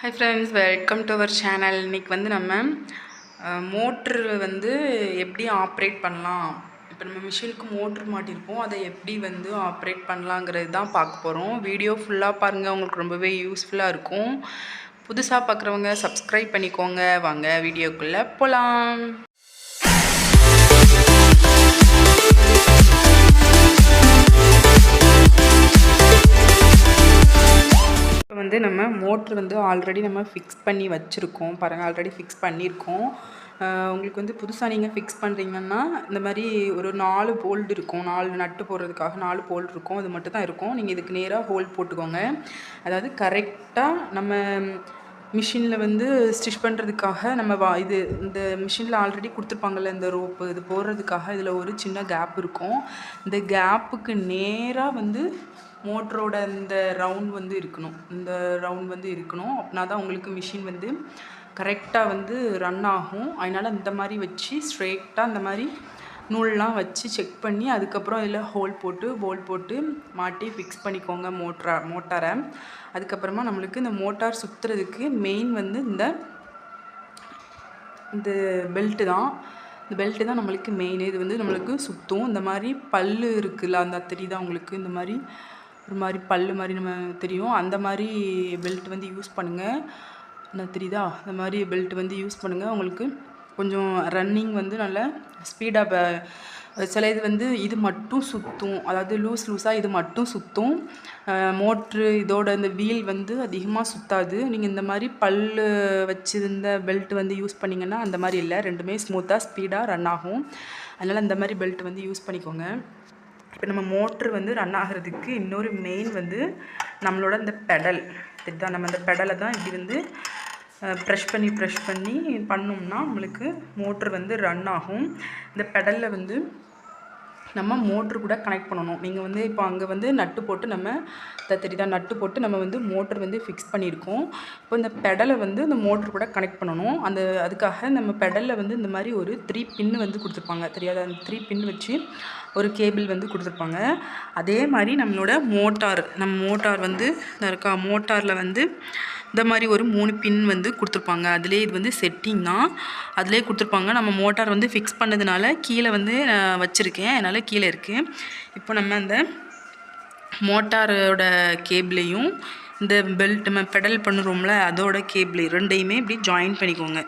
Hi friends welcome to our channel இன்றைக்கி வந்து நம்ம மோட்ரு வந்து எப்படி ஆப்ரேட் பண்ணலாம்? இப்போ நம்ம மிஷினுக்கு மோட்ரு மாட்டியிருப்போம் அதை எப்படி வந்து ஆப்ரேட் பண்ணலாங்கிறது தான் பார்க்க போகிறோம் வீடியோ ஃபுல்லாக பாருங்கள் உங்களுக்கு ரொம்பவே யூஸ்ஃபுல்லாக இருக்கும். புதுசாக பார்க்குறவங்க சப்ஸ்கிரைப் பண்ணிக்கோங்க. வாங்க வீடியோக்குள்ளே போகலாம் வந்து நம்ம மோட்ரு வந்து ஆல்ரெடி நம்ம ஃபிக்ஸ் பண்ணி வச்சுருக்கோம். பாருங்கள் ஆல்ரெடி ஃபிக்ஸ் பண்ணியிருக்கோம் உங்களுக்கு வந்து புதுசாக நீங்கள் ஃபிக்ஸ் பண்ணுறீங்கன்னா இந்த மாதிரி ஒரு நாலு போல்டு இருக்கும். நாலு நட்டு போடுறதுக்காக நாலு போல்டு இருக்கும். அது மட்டும் தான் இருக்கும். நீங்கள் இதுக்கு நேராக ஹோல் போட்டுக்கோங்க. அதாவது கரெக்டாக நம்ம மிஷினில் வந்து ஸ்டிச் பண்ணுறதுக்காக நம்ம வா இது இந்த மிஷினில் ஆல்ரெடி கொடுத்துருப்பாங்கல்ல இந்த ரோப்பு இது போடுறதுக்காக இதில் ஒரு சின்ன கேப் இருக்கும். இந்த கேப்புக்கு நேராக வந்து மோட்டரோட இந்த ரவுண்ட் வந்து இருக்கணும். இந்த ரவுண்ட் வந்து இருக்கணும். அப்படின்னா தான் உங்களுக்கு மிஷின் வந்து கரெக்டாக வந்து ரன் ஆகும். அதனால் இந்த மாதிரி வச்சு ஸ்ட்ரெயிட்டாக இந்த மாதிரி நூல்லாம் வச்சு செக் பண்ணி அதுக்கப்புறம் இதில் ஹோல் போட்டு போல் போட்டு மாட்டி ஃபிக்ஸ் பண்ணிக்கோங்க மோட்டரா மோட்டாரை. அதுக்கப்புறமா நம்மளுக்கு இந்த மோட்டார் சுற்றுறதுக்கு மெயின் வந்து இந்த இந்த பெல்ட்டு தான். இந்த பெல்ட்டு தான் நம்மளுக்கு மெயின் இது வந்து நம்மளுக்கு சுற்றும் இந்த மாதிரி பல்லு இருக்குல்ல அந்த தெரியுதா உங்களுக்கு இந்த மாதிரி ஒரு மாதிரி பல்லு மாதிரி நம்ம தெரியும். அந்த மாதிரி பெல்ட் வந்து யூஸ் பண்ணுங்கள் என்ன தெரியுதா? அந்த மாதிரி பெல்ட் வந்து யூஸ் பண்ணுங்கள் உங்களுக்கு கொஞ்சம் ரன்னிங் வந்து நல்ல ஸ்பீடாக சில இது வந்து இது மட்டும் சுற்றும் அதாவது லூஸ் லூஸாக இது மட்டும் சுற்றும் மோட்ரு இதோட இந்த வீல் வந்து அதிகமாக சுத்தாது. நீங்கள் இந்த மாதிரி பல்லு வச்சிருந்த பெல்ட் வந்து யூஸ் பண்ணிங்கன்னா அந்த மாதிரி இல்லை. ரெண்டுமே ஸ்மூத்தாக ஸ்பீடாக ரன் ஆகும். அதனால் இந்த மாதிரி பெல்ட் வந்து யூஸ் பண்ணிக்கோங்க. இப்போ நம்ம மோட்ரு வந்து ரன் ஆகிறதுக்கு இன்னொரு மெயின் வந்து நம்மளோட இந்த பெடல் இதுதான் நம்ம இந்த பெடலை தான் இப்படி வந்து ப்ரெஷ் பண்ணி ப்ரெஷ் பண்ணி பண்ணோம்னா நம்மளுக்கு மோட்ரு வந்து ரன் ஆகும். இந்த பெடலில் வந்து நம்ம மோட்ரு கூட கனெக்ட் பண்ணணும். நீங்கள் வந்து இப்போ அங்கே வந்து நட்டு போட்டு நம்ம தெரியுதா நட்டு போட்டு நம்ம வந்து மோட்ரு வந்து ஃபிக்ஸ் பண்ணியிருக்கோம். இப்போ இந்த பெடலை வந்து இந்த மோட்ரு கூட கனெக்ட் பண்ணணும். அந்த அதுக்காக நம்ம பெடலில் வந்து இந்த மாதிரி ஒரு த்ரீ பின்னு வந்து கொடுத்துருப்பாங்க. தெரியாத? அந்த த்ரீ பின் வச்சு ஒரு கேபிள் வந்து கொடுத்துருப்பாங்க. அதே மாதிரி நம்மளோட மோட்டார் நம்ம மோட்டார் வந்து இருக்கா மோட்டாரில் வந்து இந்த மாதிரி ஒரு மூணு பின் வந்து கொடுத்துருப்பாங்க. அதிலே இது வந்து செட்டிங் தான். அதிலே கொடுத்துருப்பாங்க. நம்ம மோட்டார் வந்து ஃபிக்ஸ் பண்ணதுனால கீழே வந்து வச்சுருக்கேன். அதனால் கீழே இருக்குது இப்போ நம்ம அந்த மோட்டாரோட கேபிளையும் இந்த பெல்ட் நம்ம பெடல் பண்ணுறோம்ல அதோட கேபிள் ரெண்டையுமே இப்படி ஜாயின் பண்ணிக்கோங்க.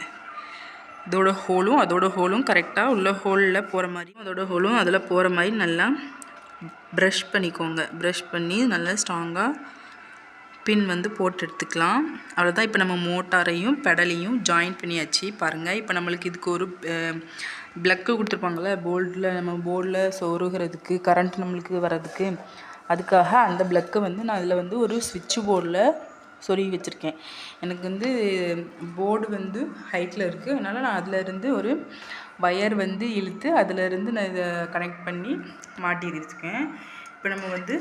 இதோட ஹோலும் அதோட ஹோலும் கரெக்டாக உள்ள ஹோலில் போகிற மாதிரி அதோட ஹோலும் அதில் போகிற மாதிரி நல்லா ப்ரஷ் பண்ணிக்கோங்க. ப்ரஷ் பண்ணி நல்லா ஸ்ட்ராங்காக பின் வந்து போட்டு எடுத்துக்கலாம். அவ்வளோதான் இப்போ நம்ம மோட்டாரையும் பெடலையும் ஜாயின் பண்ணியாச்சு. பாருங்கள் இப்போ நம்மளுக்கு இதுக்கு ஒரு ப்ளக்கு கொடுத்துருப்பாங்கள்ல போல்டில் நம்ம போர்டில் சொருகிறதுக்கு கரண்ட் நம்மளுக்கு வர்றதுக்கு. அதுக்காக அந்த ப்ளக்கை வந்து நான் இதில் வந்து ஒரு சுவிட்ச் போர்டில் சொருகி வச்சுருக்கேன். எனக்கு வந்து போர்டு வந்து ஹைட்டில் இருக்குது அதனால் நான் அதில் இருந்து ஒரு வயர் வந்து இழுத்து அதிலேருந்து நான் இதை கனெக்ட் பண்ணி மாட்டி வச்சுருக்கேன் இப்போ நம்ம வந்து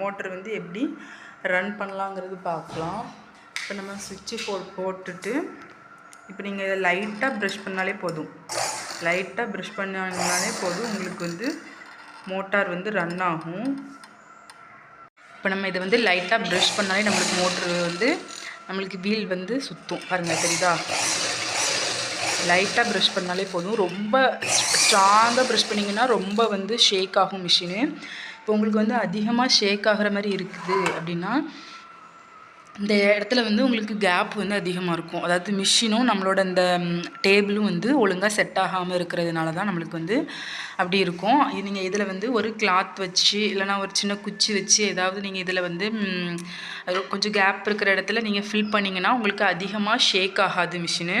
மோட்டர் வந்து எப்படி ரன் பண்ணலாங்கிறது பார்க்கலாம். இப்போ நம்ம சுவிட்சு போ போட்டுட்டு இப்போ நீங்கள் இதை லைட்டாக ப்ரஷ் பண்ணாலே போதும். லைட்டாக ப்ரஷ் பண்ணாலே போதும். உங்களுக்கு வந்து மோட்டார் வந்து ரன் ஆகும். இப்போ நம்ம இதை வந்து லைட்டாக ப்ரஷ் பண்ணாலே நம்மளுக்கு மோட்ரு வந்து நம்மளுக்கு வீல் வந்து சுற்றும் பாருங்கள் தெரியுதா? லைட்டாக ப்ரஷ் பண்ணாலே போதும். ரொம்ப ஸ்ட்ராங்காக ப்ரஷ் பண்ணிங்கன்னா ரொம்ப வந்து ஷேக் ஆகும் மிஷினு இப்போ உங்களுக்கு வந்து அதிகமாக ஷேக் ஆகிற மாதிரி இருக்குது அப்படின்னா இந்த இடத்துல வந்து உங்களுக்கு கேப் வந்து அதிகமாக இருக்கும். அதாவது மிஷினும் நம்மளோட இந்த டேபிளும் வந்து ஒழுங்காக செட் ஆகாமல் இருக்கிறதுனால தான் நம்மளுக்கு வந்து அப்படி இருக்கும். இது நீங்கள் இதில் வந்து ஒரு கிளாத் வச்சு இல்லைனா ஒரு சின்ன குச்சி வச்சு ஏதாவது நீங்கள் இதில் வந்து கொஞ்சம் கேப் இருக்கிற இடத்துல நீங்கள் ஃபில் பண்ணிங்கன்னா உங்களுக்கு அதிகமாக ஷேக் ஆகாது மிஷினு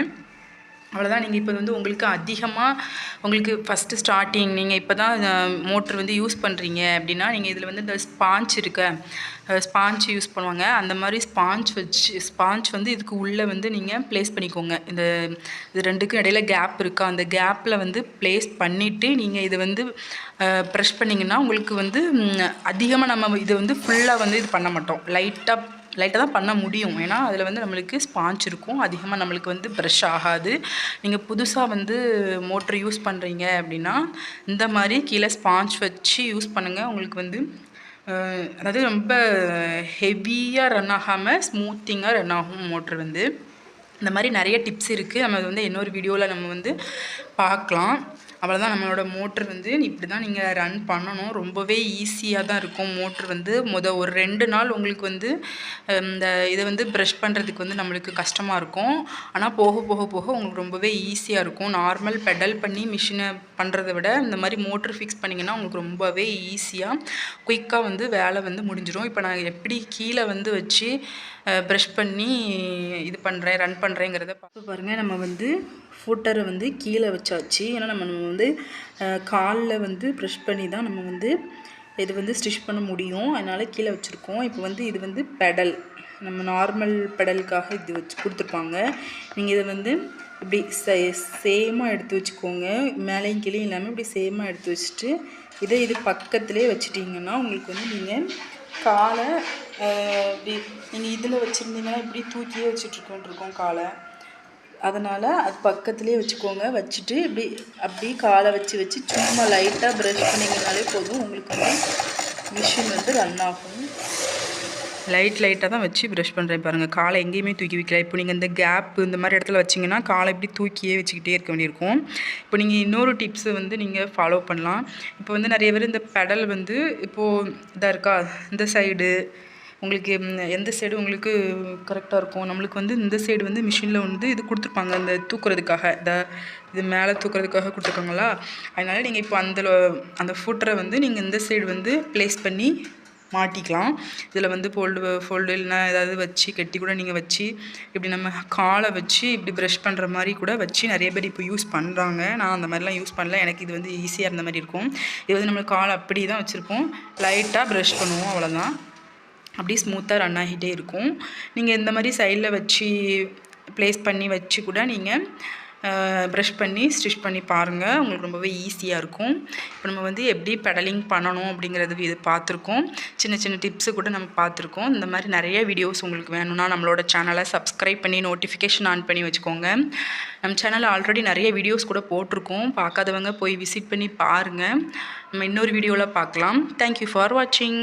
அவ்வளோதான் நீங்கள் இப்போ வந்து உங்களுக்கு அதிகமாக உங்களுக்கு ஃபஸ்ட்டு ஸ்டார்டிங் நீங்கள் இப்போ தான் மோட்ரு வந்து யூஸ் பண்ணுறீங்க அப்படின்னா நீங்கள் இதில் வந்து இந்த ஸ்பாஞ்ச் இருக்க. ஸ்பாஞ்ச் யூஸ் பண்ணுவாங்க. அந்த மாதிரி ஸ்பாஞ்ச் வச்சு ஸ்பாஞ்ச் வந்து இதுக்கு உள்ளே வந்து நீங்கள் ப்ளேஸ் பண்ணிக்கோங்க. இந்த இது ரெண்டுக்கும் இடையில கேப் இருக்கா? அந்த கேப்பில் வந்து ப்ளேஸ் பண்ணிவிட்டு நீங்கள் இதை வந்து ப்ரெஷ் பண்ணிங்கன்னா உங்களுக்கு வந்து அதிகமாக நம்ம இதை வந்து ஃபுல்லாக வந்து இது பண்ண மாட்டோம். லைட்டாக லைட்டாக தான் பண்ண முடியும். ஏன்னா அதில் வந்து நம்மளுக்கு ஸ்பாஞ்ச் இருக்கும். அதிகமாக நம்மளுக்கு வந்து ப்ரஷ் ஆகாது. நீங்கள் புதுசாக வந்து மோட்ரு யூஸ் பண்ணுறீங்க அப்படின்னா இந்த மாதிரி கீழே ஸ்பாஞ்ச் வச்சு யூஸ் பண்ணுங்கள் உங்களுக்கு வந்து அதாவது ரொம்ப ஹெவியாக ரன் ஆகாமல் ஸ்மூத்திங்காக ரன் ஆகும் மோட்ரு வந்து. இந்த மாதிரி நிறைய டிப்ஸ் இருக்குது நம்ம அது வந்து இன்னொரு வீடியோவில் நம்ம வந்து பார்க்கலாம். அவ்வளோதான் நம்மளோட மோட்ரு வந்து இப்படி தான் நீங்கள் ரன் பண்ணணும். ரொம்பவே ஈஸியாக தான் இருக்கும் மோட்ரு வந்து. முத ஒரு ரெண்டு நாள் உங்களுக்கு வந்து இந்த இதை வந்து ப்ரஷ் பண்ணுறதுக்கு வந்து நம்மளுக்கு கஷ்டமாக இருக்கும். ஆனால் போக போக போக உங்களுக்கு ரொம்பவே ஈஸியாக இருக்கும். நார்மல் பெடல் பண்ணி மிஷினை பண்ணுறத விட இந்த மாதிரி மோட்ரு ஃபிக்ஸ் பண்ணிங்கன்னா உங்களுக்கு ரொம்பவே ஈஸியாக குயிக்காக வந்து வேலை வந்து முடிஞ்சிடும் இப்போ நான் எப்படி கீழே வந்து வச்சு ப்ரஷ் பண்ணி இது பண்ணுறேன் ரன் பண்ணுறேங்கிறத பார்த்து பாருங்கள் நம்ம வந்து ஃபுட்டரை வந்து கீழே வச்சாச்சு. ஏன்னா நம்ம நம்ம வந்து காலில் வந்து ப்ரஷ் பண்ணி தான் நம்ம வந்து இது வந்து ஸ்டிச் பண்ண முடியும். அதனால் கீழே வச்சுருக்கோம். இப்போ வந்து இது வந்து பெடல் நம்ம நார்மல் பெடலுக்காக இது வச்சு கொடுத்துருப்பாங்க. நீங்கள் இதை வந்து இப்படி சே சேமாக எடுத்து வச்சுக்கோங்க. மேலேயும் கீழே இல்லாமல் இப்படி சேமாக எடுத்து வச்சுட்டு இதை இது பக்கத்துலேயே வச்சுட்டிங்கன்னா உங்களுக்கு வந்து நீங்கள் காலை இப்படி நீங்கள் இதில் வச்சுருந்தீங்கன்னா இப்படி தூக்கியே வச்சுட்ருக்கோன்ட்ருக்கோம் காலை. அதனால் அது பக்கத்துலேயே வச்சுக்கோங்க. வச்சுட்டு இப்படி அப்படி காலை வச்சு வச்சு சும்மா லைட்டாக ப்ரஷ் பண்ணிங்கனாலே போதும். உங்களுக்கு வந்து மிஷின் வந்து ரன் ஆகும். லைட் லைட்டாக தான் வச்சு ப்ரஷ் பண்ணுறேன் பாருங்கள் காலை எங்கேயுமே தூக்கி வைக்கல. இப்போ நீங்கள் இந்த கேப் இந்த மாதிரி இடத்துல வச்சிங்கன்னா காலை இப்படி தூக்கியே வச்சுக்கிட்டே இருக்க வேண்டியிருக்கும். இப்போ நீங்கள் இன்னொரு டிப்ஸை வந்து நீங்கள் ஃபாலோ பண்ணலாம். இப்போ வந்து நிறைய பேர் இந்த பெடல் வந்து இப்போது இதாக இருக்கா? இந்த சைடு உங்களுக்கு எந்த சைடு உங்களுக்கு கரெக்டாக இருக்கும்? நம்மளுக்கு வந்து இந்த சைடு வந்து மிஷினில் வந்து இது கொடுத்துருப்பாங்க அந்த தூக்குறதுக்காக. இந்த இது மேலே தூக்குறதுக்காக கொடுத்துருக்காங்களா? அதனால் நீங்கள் இப்போ அந்த அந்த ஃபுட்டரை வந்து நீங்கள் இந்த சைடு வந்து ப்ளேஸ் பண்ணி மாட்டிக்கலாம். இதில் வந்து ஃபோல்டு ஃபோல்டு இல்லைனா ஏதாவது வச்சு கட்டி கூட நீங்கள் வச்சு இப்படி நம்ம காலை வச்சு இப்படி ப்ரஷ் பண்ணுற மாதிரி கூட வச்சு நிறைய பேர் இப்போ யூஸ் பண்ணுறாங்க நான் அந்த மாதிரிலாம் யூஸ் பண்ணல. எனக்கு இது வந்து ஈஸியாக இருந்த மாதிரி இருக்கும். இது வந்து நம்ம காலை அப்படி தான் வச்சுருப்போம் லைட்டாக ப்ரஷ் பண்ணுவோம் அவ்வளோதான் அப்படியே ஸ்மூத்தாக ரன் ஆகிட்டே இருக்கும். நீங்கள் இந்த மாதிரி சைடில் வச்சு ப்ளேஸ் பண்ணி வச்சு கூட நீங்கள் ப்ரஷ் பண்ணி ஸ்டிச் பண்ணி பாருங்கள் உங்களுக்கு ரொம்பவே ஈஸியாக இருக்கும். இப்போ நம்ம வந்து எப்படி பெடலிங் பண்ணணும் அப்படிங்கிறது இது பார்த்துருக்கோம். சின்ன சின்ன டிப்ஸு கூட நம்ம பார்த்துருக்கோம். இந்த மாதிரி நிறைய வீடியோஸ் உங்களுக்கு வேணும்னா நம்மளோட சேனலை சப்ஸ்கிரைப் பண்ணி நோட்டிஃபிகேஷன் ஆன் பண்ணி வச்சுக்கோங்க. நம்ம சேனலில் ஆல்ரெடி நிறைய வீடியோஸ் கூட போட்டிருக்கோம். பார்க்காதவங்க போய் விசிட் பண்ணி பாருங்கள் நம்ம இன்னொரு வீடியோவில் பார்க்கலாம். தேங்க்யூ ஃபார் வாட்சிங்